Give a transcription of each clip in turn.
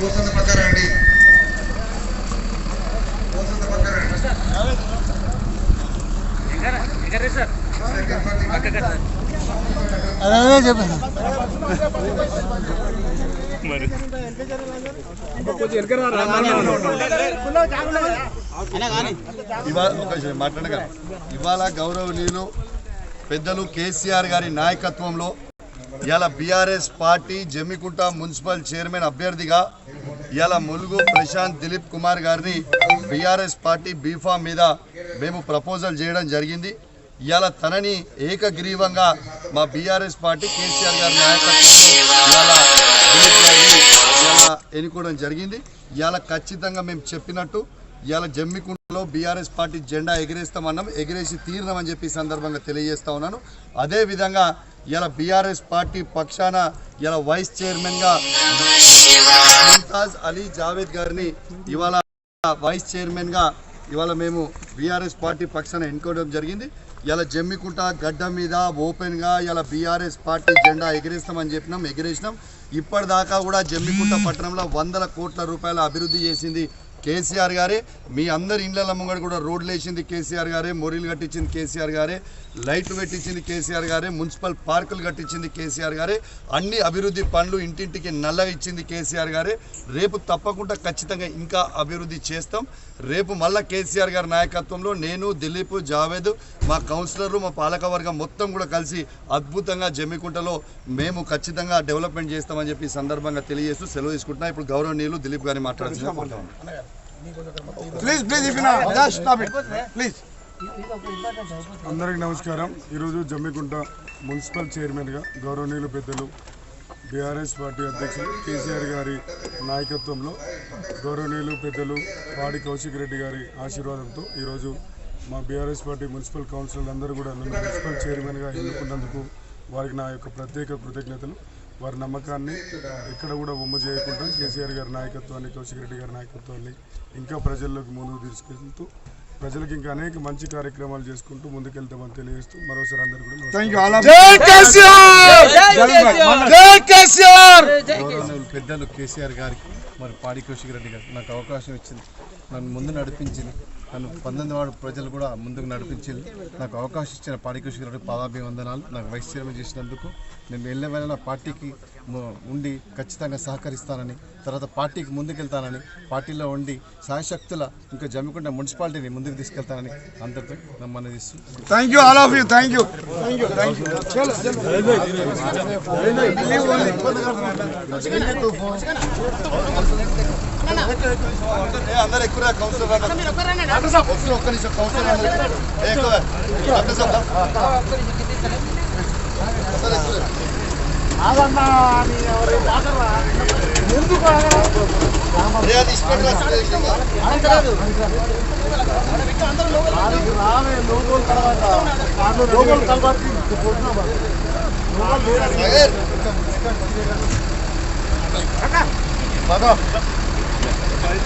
కూర్చున్న పక్క రండి. కూర్చున్న పక్క రండి. అదే చెప్పాను ఇవాళ మాట్లాడగా ఇవాళ గౌరవనీయులు పెద్దలు కేసీఆర్ గారి నాయకత్వంలో ఇలా BRS party Jammikunta municipal chairman అభ్యర్థిగా ఇలా ములుగు ప్రశాంత్ దిలీప్ కుమార్ గారిని బీఆర్ఎస్ పార్టీ బీఫామ్ మీద మేము ప్రపోజల్ చేయడం జరిగింది. ఇలా తనని ఏకగ్రీవంగా మా బీఆర్ఎస్ పార్టీ కేసీఆర్ గారి నాయకత్వంలో ఎన్నుకోవడం జరిగింది. ఇలా ఖచ్చితంగా మేము చెప్పినట్టు ఇవాళ జమ్మికుంటలో బీఆర్ఎస్ పార్టీ జెండా ఎగిరేస్తామన్నాం ఎగిరేసి తీరినామని చెప్పి సందర్భంగా తెలియజేస్తా ఉన్నాను. అదేవిధంగా ఇలా బీఆర్ఎస్ పార్టీ పక్షాన ఇలా వైస్ చైర్మన్గా ముంతాజ్ అలీ జావేద్ గారిని ఇవాళ వైస్ చైర్మన్గా ఇవాళ మేము బీఆర్ఎస్ పార్టీ పక్షాన ఎన్నుకోవడం జరిగింది. ఇలా జమ్మికుంట గడ్డ మీద ఓపెన్గా ఇలా బీఆర్ఎస్ పార్టీ జెండా ఎగిరేస్తామని చెప్పినాం ఎగిరేసినాం. ఇప్పటిదాకా కూడా జమ్మికుంట పట్టణంలో వందల కోట్ల రూపాయల అభివృద్ధి చేసింది కేసీఆర్ గారే మీ అందరి ఇండ్ల ముంగడు కూడా రోడ్లు వేసింది కేసీఆర్ గారే మొరీలు కట్టించింది కేసీఆర్ గారే లైట్లు పెట్టించింది కేసీఆర్ గారే మున్సిపల్ పార్కులు కట్టించింది కేసీఆర్ గారే అన్ని అభివృద్ధి పనులు ఇంటింటికి నల్ల ఇచ్చింది కేసీఆర్ గారే. రేపు తప్పకుండా ఖచ్చితంగా ఇంకా అభివృద్ధి చేస్తాం. రేపు మళ్ళా కేసీఆర్ గారి నాయకత్వంలో నేను దిలీప్ జావేద్ మా కౌన్సిలర్లు మా పాలకవర్గం మొత్తం కూడా కలిసి అద్భుతంగా జమ్మికుంటలో మేము ఖచ్చితంగా డెవలప్మెంట్ చేస్తామని చెప్పి సందర్భంగా తెలియజేస్తూ సెలవు తీసుకుంటున్నా. ఇప్పుడు గౌరవనీయులు దిలీప్ గారిని మాట్లాడుతున్నాం ప్లీజ్ ప్లీజ్ ప్లీజ్ అందరికీ నమస్కారం. ఈరోజు జమ్మికుంట మున్సిపల్ చైర్మన్గా గౌరవనీయులు పెద్దలు బీఆర్ఎస్ పార్టీ అధ్యక్షులు కేసీఆర్ గారి నాయకత్వంలో గౌరవనీయులు పెద్దలు పాడి కౌశిక్ రెడ్డి గారి ఆశీర్వాదంతో ఈరోజు మా బీఆర్ఎస్ పార్టీ మున్సిపల్ కౌన్సిలర్ అందరూ కూడా నన్ను మున్సిపల్ చైర్మన్గా ఎన్నుకున్నందుకు వారికి నా యొక్క ప్రత్యేక కృతజ్ఞతలు. వారి నమ్మకాన్ని ఎక్కడ కూడా ఒమ్మ చేయకుండా కేసీఆర్ గారి నాయకత్వాన్ని కౌశిక్ రెడ్డి గారి నాయకత్వాన్ని ఇంకా ప్రజల్లోకి ముందుకు తీసుకెళ్తూ ప్రజలకు ఇంకా అనేక మంచి కార్యక్రమాలు చేసుకుంటూ ముందుకెళ్తామని తెలియజేస్తూ మరోసారి అందరూ కూడా నమస్కారం. థ్యాంక్ యూ ఆల్ జై కేసీఆర్! జై కేసీఆర్! గౌరవనీయులు పెద్దలు కేసీఆర్ గారికి మరి పాడి కౌశిక్ రెడ్డి గారికి నాకు అవకాశం ఇచ్చింది. నన్ను ముందు నడిపించింది నన్ను పంతొమ్మిది వాడు ప్రజలు కూడా ముందుకు నడిపించింది నాకు అవకాశం ఇచ్చిన పాడి కౌశిక్ రెడ్డి పాదాభివందనాలు. నాకు వైస్ చైర్మన్ చేసినందుకు నేను వెళ్ళే వేళ పార్టీకి ఉండి ఖచ్చితంగా సహకరిస్తానని తర్వాత పార్టీకి ముందుకెళ్తానని పార్టీలో ఉండి సాయశక్తుల ఇంకా జమ్మికుంట మున్సిపాలిటీని ముందుకు తీసుకెళ్తానని అందరితో నమ్మని ఇస్తూ thank you all of you thank you thank you thank you చలో అందరు ఎక్కువ కౌన్సిలర్ ఒక్క ఒక్క నిమిషం కౌన్సిలర్ అందరూ ఎక్కువ. ఏ, ఎక్కువ. డాక్టర్ సాబ్ రా. అందరూ ఎక్కువ. అరే, అది ఇష్టం రా, ఇష్టం రా. సాగర్. బాగా. ఆయ్, ఆయ్, ఆయ్.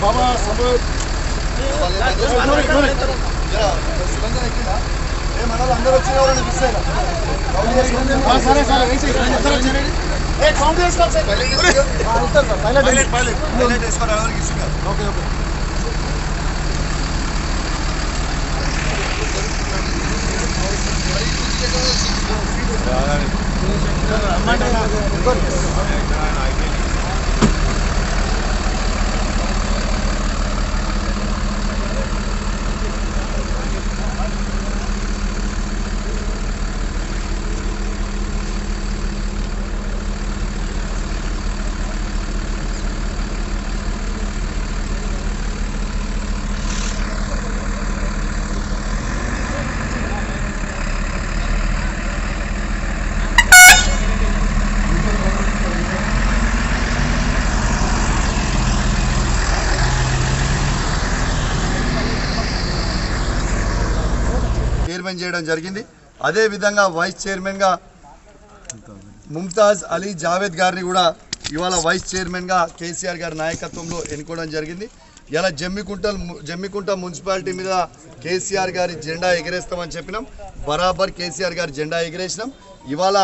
బాబా జరా, సుగంధం ఎక్కిందా? ఏ మనోళ్ళు అందరూ వచ్చిన వాళ్ళని మిస్ అయినా సరే సరే వేసి అందరూ వచ్చారండి ఏ కౌంట్ చేసుకోవాలి సార్. ఇస్తారు సార్ పైలట్ పైలట్ వేసుకొని ఎవరికి ఇస్తున్నారు okay okay. Thank you. Chairman చేయడం జరిగింది. అదే విధంగా వైస్ చైర్మన్గా ముంతాజ్ అలీ జావేద్ గారిని కూడా ఇవాళ వైస్ చైర్మన్గా కేసీఆర్ గారి నాయకత్వంలో ఎన్నుకోవడం జరిగింది. ఇలా జమ్మికుంట జమ్మికుంట మున్సిపాలిటీ మీద కేసీఆర్ గారి జెండా ఎగిరేస్తామని చెప్పినాం. బరాబర్ కేసీఆర్ గారి జెండా ఎగిరేసినాం. ఇవాళ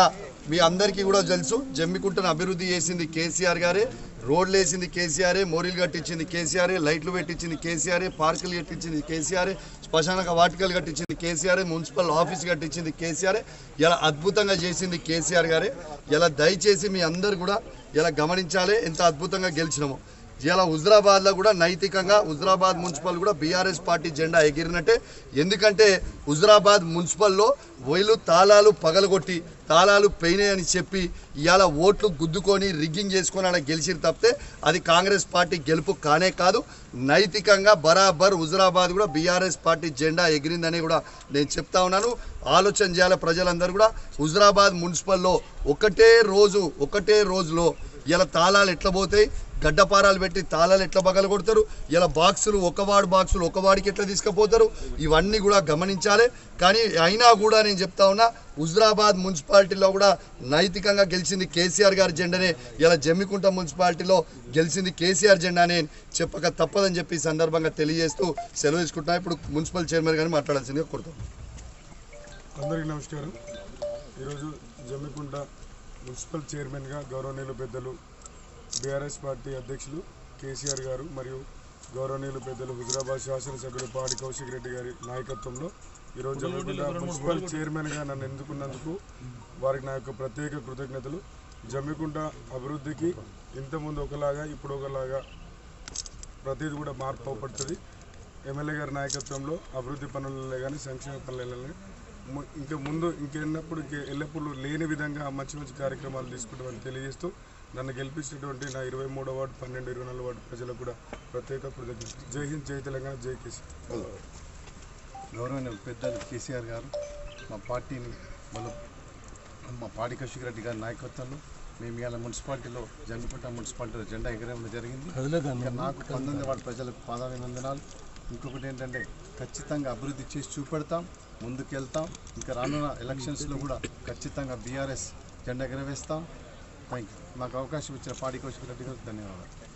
మీ అందరికీ కూడా తెలుసు జమ్మికుంటను అభివృద్ధి చేసింది కేసీఆర్ గారే. రోడ్లు వేసింది కేసీఆరే మోరీలు కట్టించింది కేసీఆరే లైట్లు పెట్టించింది కేసీఆరే పార్కులు కట్టించింది కేసీఆరే శ్మశానక వాటికలు కట్టించింది కేసీఆరే మున్సిపల్ ఆఫీస్ కట్టించింది కేసీఆరే. ఇలా అద్భుతంగా చేసింది కేసీఆర్ గారే. ఇలా దయచేసి మీ అందరు కూడా ఇలా గమనించాలి ఎంత అద్భుతంగా గెలిచినామో. ఇలా హుజరాబాద్లో కూడా నైతికంగా హుజరాబాద్ మున్సిపల్ కూడా బీఆర్ఎస్ పార్టీ జెండా ఎగిరినట్టే. ఎందుకంటే హుజరాబాద్ మున్సిపల్లో వైలు తాళాలు పగలగొట్టి తాళాలు పోయినాయని చెప్పి ఇవాళ ఓట్లు గుద్దుకొని రిగ్గింగ్ చేసుకొని అలా గెలిచిన తప్పితే అది కాంగ్రెస్ పార్టీ గెలుపు కానే కాదు. నైతికంగా బరాబర్ హుజరాబాద్ కూడా బీఆర్ఎస్ పార్టీ జెండా ఎగిరిందని కూడా నేను చెప్తా ఉన్నాను. ఆలోచన చేయాలి ప్రజలందరూ కూడా. హుజరాబాద్ మున్సిపల్లో ఒకటే రోజు ఒకటే రోజులో ఇలా తాళాలు ఎట్లా పోతాయి? గడ్డపారాలు పెట్టి తాళాలు ఎట్లా బగలు కొడతారు? ఇలా బాక్సులు ఒక వాడు బాక్సులు ఒక వాడికి ఎట్లా తీసుకుపోతారు? ఇవన్నీ కూడా గమనించాలి. కానీ అయినా కూడా నేను చెప్తా ఉన్నా హుజరాబాద్ మున్సిపాలిటీలో కూడా నైతికంగా గెలిచింది కేసీఆర్ గారి జెండానే. ఇలా జమ్మికుంట మున్సిపాలిటీలో గెలిచింది కేసీఆర్ జెండానే చెప్పక తప్పదని చెప్పి సందర్భంగా తెలియజేస్తూ సెలవు తీసుకుంటున్నా. ఇప్పుడు మున్సిపల్ చైర్మన్ గారిని మాట్లాడాల్సిందిగా కోరుతాం అందరికీ నమస్కారం. ఈరోజు జమ్మికుంట మున్సిపల్ చైర్మన్గా గౌరవనీయులు పెద్దలు బీఆర్ఎస్ పార్టీ అధ్యక్షులు కేసీఆర్ గారు మరియు గౌరవనీయులు పెద్దలు హుజరాబాద్ శాసనసభ్యులు పాడి కౌశిక్ రెడ్డి గారి నాయకత్వంలో ఈరోజు జమ్మికుంట మున్సిపల్ చైర్మన్గా నన్ను ఎన్నుకున్నందుకు వారికి నా యొక్క ప్రత్యేక కృతజ్ఞతలు. జమ్మికుంట అభివృద్ధికి ఇంతకుముందు ఒకలాగా ఇప్పుడు ఒకలాగా ప్రతిదీ కూడా మార్పు అవపడుతుంది. ఎమ్మెల్యే గారి నాయకత్వంలో అభివృద్ధి పనులలో కానీ సంక్షేమ పనులలో కానీ ఇంకా ముందు ఇంకెన్నప్పుడు ఇంక ఎల్లప్పుడూ లేని విధంగా మంచి మంచి కార్యక్రమాలు తీసుకుంటామని తెలియజేస్తూ నన్ను గెలిపించినటువంటి నా ఇరవై మూడో వార్డు పన్నెండు ఇరవై నాలుగు వార్డు ప్రజలకు కూడా ప్రత్యేక కృతజ్ఞతలు. జై హింద్ జై తెలంగాణ జై కేసీ గౌరవనీయ పెద్దలు కేసీఆర్ గారు మా పార్టీని బల మా పాడి కౌశిక్ రెడ్డి గారి నాయకత్వంలో మేము ఇవాళ మున్సిపాలిటీలో జన్మకుంట మున్సిపాలిటీలో జెండా ఎగరేయడం జరిగింది. ఇంకా నాకు పంతొమ్మిది వాడి ప్రజలకు పాదాభినందనాలు. ఇంకొకటి ఏంటంటే ఖచ్చితంగా అభివృద్ధి చేసి చూపెడతాం ముందుకెళ్తాం. ఇంకా రానున్న ఎలక్షన్స్లో కూడా ఖచ్చితంగా బీఆర్ఎస్ జెండా ఎగరవేస్తాం. థ్యాంక్ యూ నాకు అవకాశం ఇచ్చిన పాడి కౌశిక్ రెడ్డి గారికి ధన్యవాదాలు